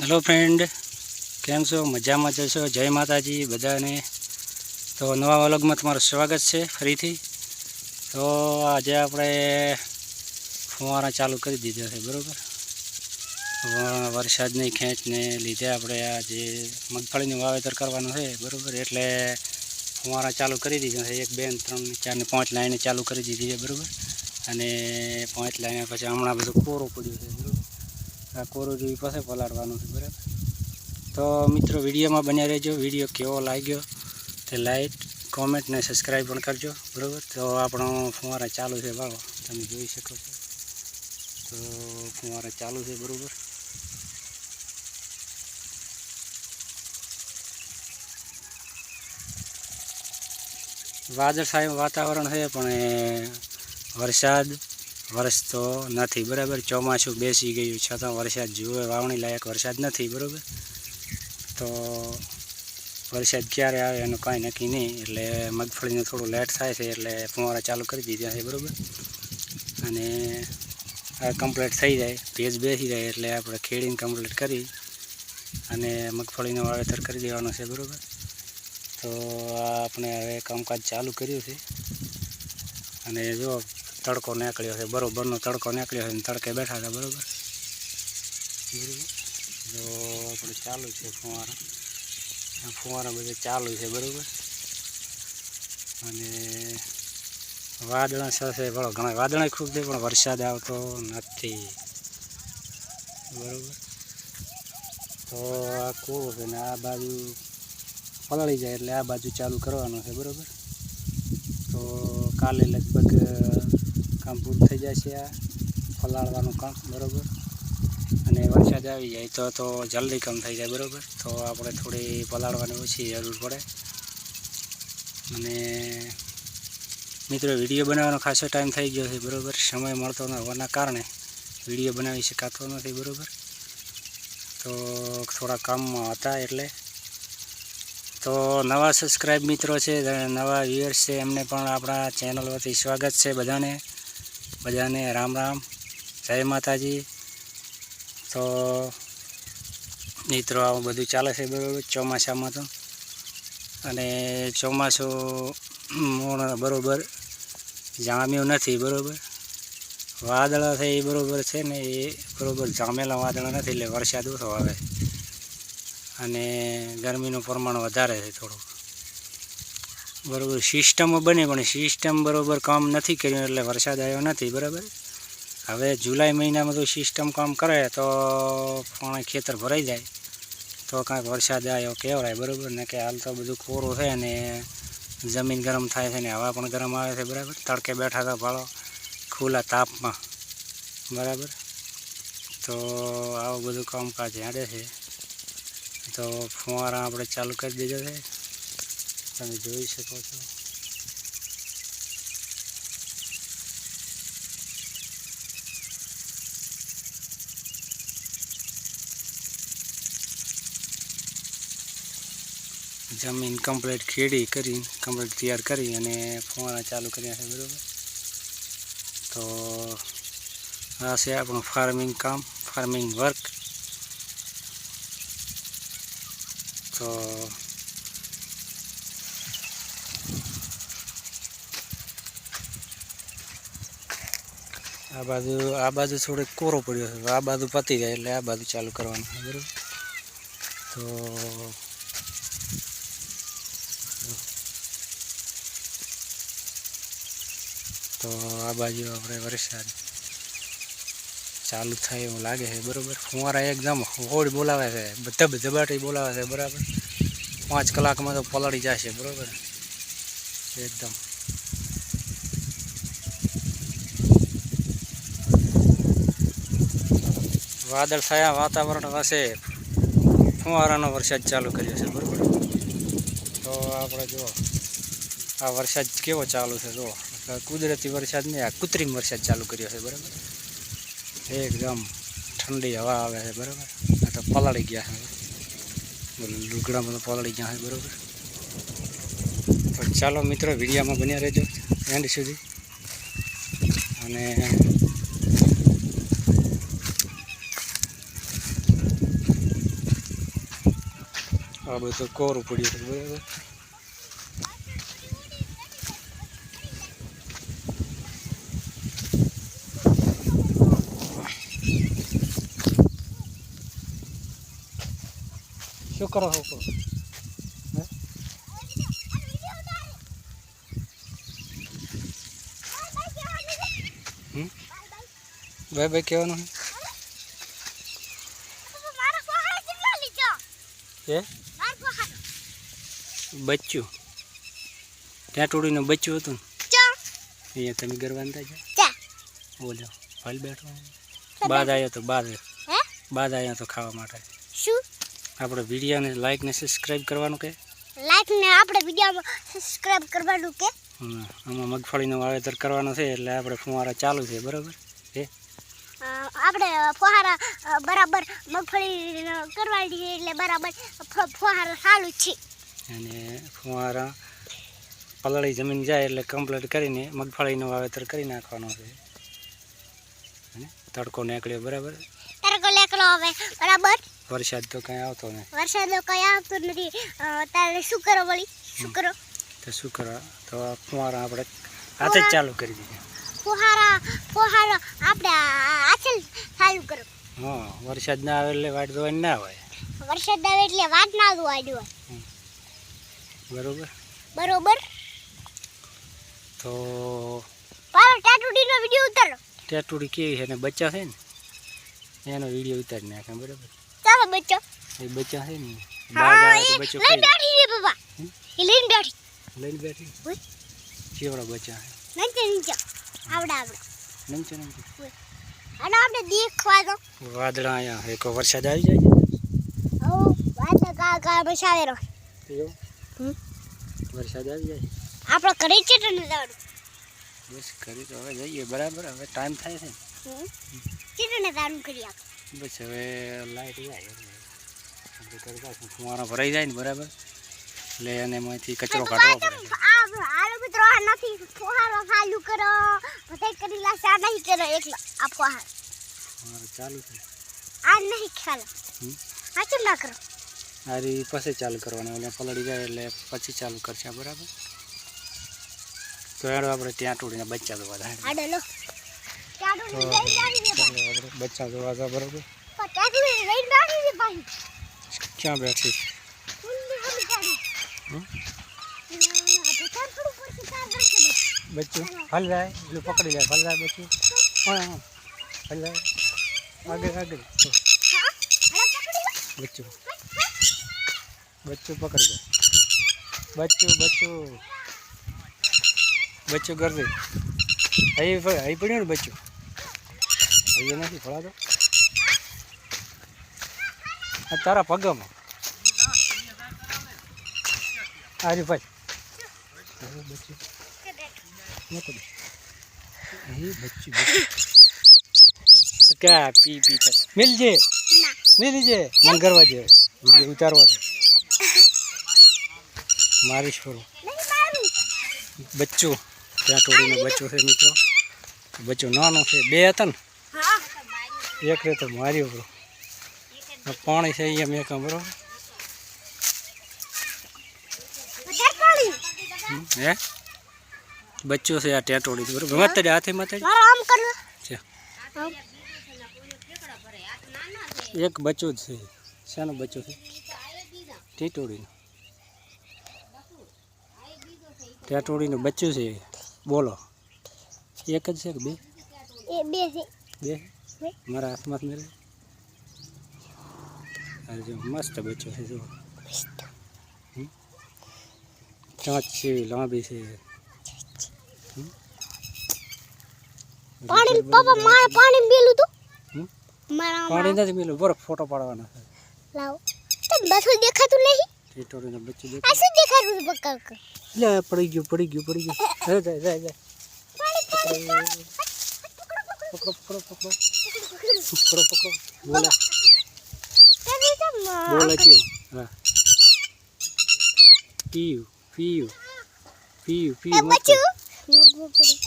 Hello friend કેમ છો? મજામાં જશો જય માતાજી બધાને. તો નવા વલગમાં તમારું સ્વાગત છે ફરીથી. તો આજે આપણે ફુવારા ચાલુ કરી દીધા છે, બરાબર? વરસાદની ખેંચને લીધે આપણે આજે મગફળીનું વાવેતર કરવાનું છે, બરાબર? એટલે ફુવારા ચાલુ કરી દીધા છે, એક, બે, ત્રણ, ચાર ને પાંચ લાઈને ચાલુ કરી દીધી છે, બરાબર? અને પાંચ લાઈને પછી હમણાં બધું કોરો પડ્યું છે, બરાબર? આ કોરો જોઈ પાસે પલાળવાનું છે, બરાબર? તો મિત્રો, વિડીયોમાં બન્યા રહેજો. વીડિયો કેવો લાગ્યો તે લાઈક, કોમેન્ટ ને સબસ્ક્રાઈબ પણ કરજો, બરાબર? તો આપણો ફુવારા ચાલુ છે વાળો તમે જોઈ શકો છો. તો ફુવારા ચાલુ છે, બરાબર? વાદળછાયું વાતાવરણ છે, પણ વરસાદ વરસતો નથી, બરાબર? ચોમાસું બેસી ગયું, છતાં વરસાદ જુએ, વાવણી લાયક વરસાદ નથી, બરાબર? તો વરસાદ ક્યારે આવે એનું કાંઈ નક્કી નહીં, એટલે મગફળીનું થોડું લેટ થાય છે, એટલે ફુવારા ચાલુ કરી દીધા છે, બરાબર? અને આ કમ્પ્લીટ થઈ જાય, ભેજ બેસી જાય, એટલે આપણે ખેડીને કમ્પ્લીટ કરી અને મગફળીનું વાવેતર કરી દેવાનું છે, બરાબર? તો આપણે હવે કામકાજ ચાલુ કર્યું છે. અને જો તડકો નીકળ્યો છે, બરોબરનો તડકો નીકળ્યો છે તડકે બેઠા હતા બરોબર? બરોબર જો આપણે ચાલુ છે ફુવારા. ફુવારા બધે ચાલુ છે, બરોબર? અને વાદળા સાથે ભલો, ઘણા વાદળા ખૂબ છે, પણ વરસાદ આવતો નથી. બરોબર? તો આ કૂવો છે ને આ બાજુ પલળી જાય એટલે આ બાજુ ચાલુ કરવાનું છે, બરોબર? તો કાલે લગભગ કામ પૂરું થઈ જશે આ પલાળવાનું કામ, બરોબર? અને વરસાદ આવી જાય તો તો જલ્દી કામ થઈ જાય, બરાબર? તો આપણે થોડી પલાળવાની ઓછી જરૂર પડે. અને મિત્રો, વીડિયો બનાવવાનો ખાસો ટાઈમ થઈ ગયો છે, બરાબર? સમય મળતો ન હોવાના કારણે વીડિયો બનાવી શકાતો નથી, બરાબર? તો થોડા કામમાં હતા એટલે. તો નવા સબસ્ક્રાઈબ મિત્રો છે, નવા વ્યુઅર્સ છે, એમને પણ આપણા ચેનલ વતી સ્વાગત છે બધાને. બધાને રામ રામ. જય માતાજી. તો મિત્રો આવું બધું ચાલે છે બરાબર ચોમાસામાં તો. અને ચોમાસું બરાબર જામ્યું નથી બરાબર. વાદળા છે એ બરાબર છે ને એ બરાબર જામેલા વાદળા નથી એટલે વરસાદ ઓછો આવે. અને ગરમીનું પ્રમાણ વધારે છે થોડું બરાબર સિસ્ટમો બની, પણ સિસ્ટમ બરાબર કામ નથી કર્યું એટલે વરસાદ આવ્યો નથી, બરાબર? હવે જુલાઈ મહિનામાં તો સિસ્ટમ કામ કરે તો પણ ખેતર ભરાઈ જાય. તો કાંઈક વરસાદ આવ્યો કહેવાય બરાબર? ને કે હાલ તો બધું કોરું છે ને જમીન ગરમ થાય છે ને હવા પણ ગરમ આવે છે, બરાબર? તડકે બેઠા હતા ભાળો, ખુલ્લા તાપમાં, બરાબર? તો આવું બધું કામકાજ હેડે છે. તો ફુવારા આપણે ચાલુ કરી દીધો છે. તમે જોઈ શકો છો. જમીન કમ્પ્લીટ ખેડી કરી કમ્પ્લીટ તૈયાર કરી અને ફુવારા ચાલુ કર્યા છે, બરાબર? તો આ છે આપણું ફાર્મિંગ કામ ફાર્મિંગ વર્ક તો આ બાજુ આ બાજુ થોડોક કોરો પડ્યો છે. આ બાજુ પતી જાય એટલે આ બાજુ ચાલુ કરવાનું બરાબર? તો તો આ બાજુ આપણે વરસાદ ચાલુ થાય એવું લાગે છે, બરાબર? ફુવારા એકદમ હોળી બોલાવે છે, બધા ધબાટી બોલાવે છે, બરાબર? પાંચ કલાકમાં તો પલળી જશે, બરાબર? એકદમ. વાદળ છાયા વાતાવરણ વસે ફુવારાનો વરસાદ ચાલુ કર્યો છે, બરાબર? તો આપણે જુઓ આ વરસાદ કેવો ચાલુ છે જુઓ કુદરતી વરસાદ નહીં, આ કૃત્રિમ વરસાદ ચાલુ કર્યો છે, બરાબર? એકદમ ઠંડી હવા આવે છે, બરાબર? આ તો પલાળી ગયા છે લુગડા તો પલાળી ગયા છે, બરાબર? તો ચાલો મિત્રો, વિડીયામાં બન્યા રહેજો, એન્ડ સુધી. અને આ બધું કોરું પડ્યું છે બરાબર શું કરો છો કરો હે? હમ? ભાઈ ભાઈ કહેવાનું હે બચ્ચું ત્યાં બચ્યું હતું અહીંયા તમે ગરવાનતા છે બોલો ફલ બેઠો બાદ આવ્યો તો બાદ. બાદ આવ્યો તો ખાવા માટે. શું? આપણે વિડીયોને લાઈક ને સબસ્ક્રાઈબ કરવાનું કે? લાઈક ને આપણે વિડીયોમાં સબસ્ક્રાઇબ કરવાનું કે? આમાં મગફળીનું વાવેતર કરવાનું છે એટલે આપણે ફુવારા ચાલુ છે બરાબર? હે? આપણે ફુવારા બરાબર મગફળી કરવાની એટલે બરાબર ફુવારા ચાલુ છે. અને ફુવારા પલળી જમીન જાય એટલે કમ્પ્લીટ કરીને મગફળીનું વાવેતર કરી નાખવાનું છે. તડકો નીકળ્યો બરાબર? તરકો લેકલો હવે બરાબર? વરસાદ તો કઈ આવતો નહીં. વરસાદ કઈ આવતો નથી. તારે શું કરો વળી? શું કરો? તો શું કરો? તો ફુવારા આપણે હાથે જ ચાલુ કરી દીધા. ફુહારા ફુહારા આપણે હાથે ચાલુ કરો. હા વરસાદ ના આવે એટલે વાટ ધોવાની ના હોય. વરસાદ આવે એટલે વાટ ના ધોવાની હોય. બરોબર? બરોબર. તો પારો ટેટુડીનો વીડિયો ઉતારો. ટેટુડી કેવી છે? ને બચ્ચા છે ને? એનો વીડિયો ઉતારી નાખે બરોબર? ચાલો બચ્ચો. એ બચ્ચા છે ને? હા એ લઈને બેઠી છે બાબા. એ લઈને બેઠી. લઈને બેઠી? કેવડા બચ્ચા છે? નંચે આવડે આવડે આવડા. નંચે નંચે? અને આપણે દેખવા દો. વાદળા અહીંયા એક વરસાદ આવી જાય ઓ વાદળા કા કા બસાવેરો એવું. વરસાદ આવી જાય? આપણે કરી છે ને જવાનું બસ કરી તો હવે જઈએ બરાબર? હવે ટાઈમ થાય છે. ચીટને જવાનું કરી આપ. બસ હવે લાઈટ જાય ફુવારા ભરાઈ જાય ને બરાબર? એટલે એને એમાંથી કચરો કાઢવો પડે. આ આલો મિત્રો આ નથી. ફોહારો ચાલુ કરો. બધા કરી લા સા નહીં કરો. એકલા આ ફુવારો. ચાલુ છે. આ નહીં ખ્યાલ. હા આ કેમ ના કરો? આ રી પછી ચાલુ કરવાનું એટલે પલળી જાય એટલે પછી ચાલુ કરશે બરાબર? તો હેડો આપણે ત્યાં તોડીને બચ્ચા જોવા જાય. આડો લો. ચાડો તો લઈ જાવી ને ચાલો આપણે બચ્ચા જોવા જાય બરાબર? પચાસ લઈ જાવી ને ભાઈ. ક્યાં બેઠી? ફૂલની હમ જાવી હમ? આ બચાર થોડું પડશે તાર રાખે બચ્ચું? હાલ જાય. એટલે પકડી જાય હાલ જાય બચ્ચું. હા હા. હાલ જાય. આગળ આગળ. તો હા? અરે પકડી લો. બચ્ચું. બચ્ચું પકડી દો. બચ્ચું બચ્ચું. બચ્ચું અહીં પ- અહીં પડ્યું ને બચ્ચું? અહીં નથી ફળાતો? આ તારા પગમાં. અરે ભાઈ. બચ્ચું બચ્ચું. ક્યાં પી પી મિલજે. મિલજે. મંગરવા વીડિયો ઉતારવા છે મારી છોરું નહીં મારું બચ્ચું ત્યાં ટોળીનું બચ્ચું છે મિત્રો બચ્ચું નાનું છે બે હતા ને? હા એક રે તો માર્યો બરો આ પાણી છે અહીંયા મેં કાં બરોબર? વધારે પાણી? હમ, હે? બચ્ચું છે આ ટેટોડી બરોબર? માતા હાથે માતા મારો આમ કરવું છે. આમ. એક બચ્ચું જ છે શાનું બચ્ચું છે? ટીટોડીનું ટેટોડીનું બચ્ચું છે. બોલો. એક જ છે કે બે? બે છે. બે. મારા હાથમાં જ મેળવી આ જો મસ્ત બચ્ચો છે જો? ચાંચ છે લાંબી છે? પાણી પાપા મારે પાણી મેલું તું? મારા પાણી નથી મેલું. બરો ફોટો પાડવાના છે. લાવ. તો બસું ટીટોડીને બચી દે આ શું દેખાડું છે પક્કા પક્કા લે પડી ગયું પડી ગયું પડી ગયું. અરે જાય જાય જાય પકડો પકડો પકડો પકડો. પકડો બોલે. બોલે કયો હા. પીયું પીયું પીયું પીયું બચ્યું મગવો કરી.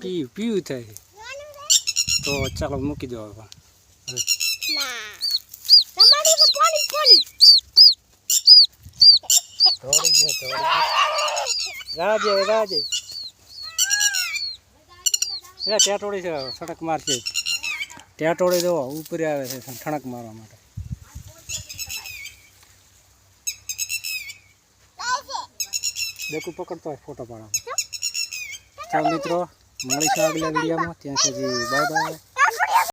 પીયું પીયું થાય. તો ચાલો મૂકી દો હવે. રાજે રાજે. એ ટેટોડી છે સડક મારશે. ટેટોડી દો ઉપર આવે છે ઠણક મારવા માટે. દેખું પકડતો હોય ફોટો પાડવા ચાલો મિત્રો મળીશું આગલા વિડીયોમાં. ત્યાં સુધી બાય બાય.